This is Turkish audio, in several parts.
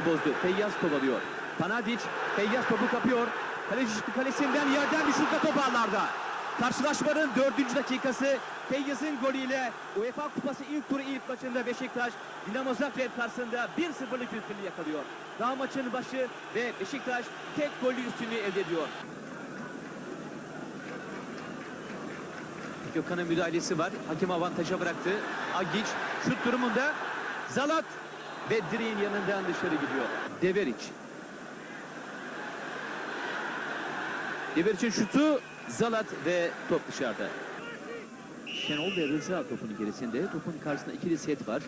bozdu. Feyyaz kovalıyor. Panadic, Feyyaz topu kapıyor. Kaleci çıktı kalesinden yerden bir şutla top ağlarda. Karşılaşmanın dördüncü dakikası Feyyaz'ın golüyle UEFA Kupası ilk turu ilk maçında Beşiktaş Dinamo Zagreb karşısında 1-0'lık üstünlüğü yakalıyor. Daha maçın başı ve Beşiktaş tek gollü üstünlüğü elde ediyor. Gökhan'ın müdahalesi var. Hakem avantaja bıraktı. Agic şut durumunda Zalat ve direğin yanından dışarı gidiyor. Deveric. Deveric'in şutu Zalat ve top dışarıda. Şenol ve Rıza topun gerisinde. Topun karşısında ikili set var.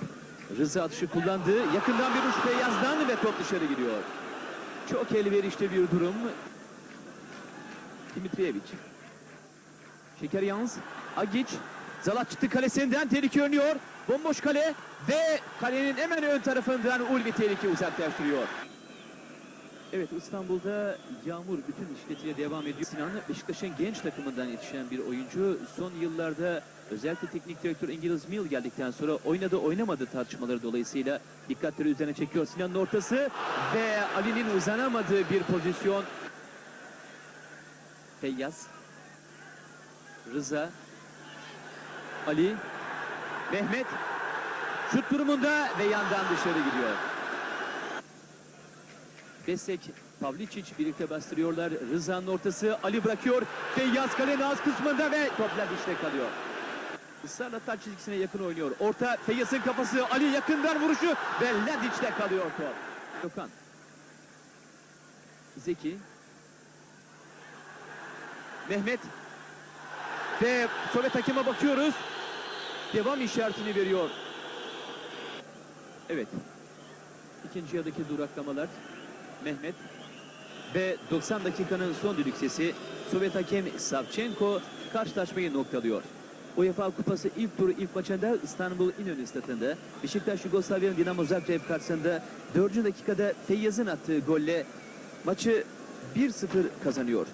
Rıza atışı kullandı. Yakından bir uç Feyyaz'dan ve top dışarı gidiyor. Çok elverişli bir durum. Dimitriyevic. Şeker Yalnız, Agic, Zalat çıktı kalesinden tehlike önlüyor. Bomboş kale ve kalenin hemen ön tarafından Ulvi tehlike uzaklaştırıyor. Evet İstanbul'da yağmur bütün şiddetiyle devam ediyor. Sinan Beşiktaş'ın genç takımından yetişen bir oyuncu. Son yıllarda özellikle teknik direktör İngiliz Mill geldikten sonra oynadı oynamadı tartışmaları dolayısıyla dikkatleri üzerine çekiyor. Sinan'ın ortası ve Ali'nin uzanamadığı bir pozisyon. Feyyaz Rıza, Ali, Mehmet şut durumunda ve yandan dışarı gidiyor. Besek, Pavlicic birlikte bastırıyorlar. Rıza'nın ortası Ali bırakıyor. Feyyaz kalenin ağız kısmında ve toplar dışta kalıyor. Israrla taç çizgisine yakın oynuyor. Orta Feyyaz'ın kafası Ali yakından vuruşu ve Ladic'te kalıyor top. Gökhan. Zeki. Mehmet ve Sovyet hakeme bakıyoruz. Devam işaretini veriyor. Evet. İkinci yarıdaki duraklamalar. Mehmet ve 90 dakikanın son düdük sesi Sovyet hakem Savchenko karşılaşmayı noktalıyor. UEFA Kupası ilk turu ilk maçında İstanbul İnönü Stadı'nda Beşiktaş Yugoslavya Dinamo Zagreb karşısında 4. dakikada Feyyaz'ın attığı golle maçı 1-0 kazanıyor.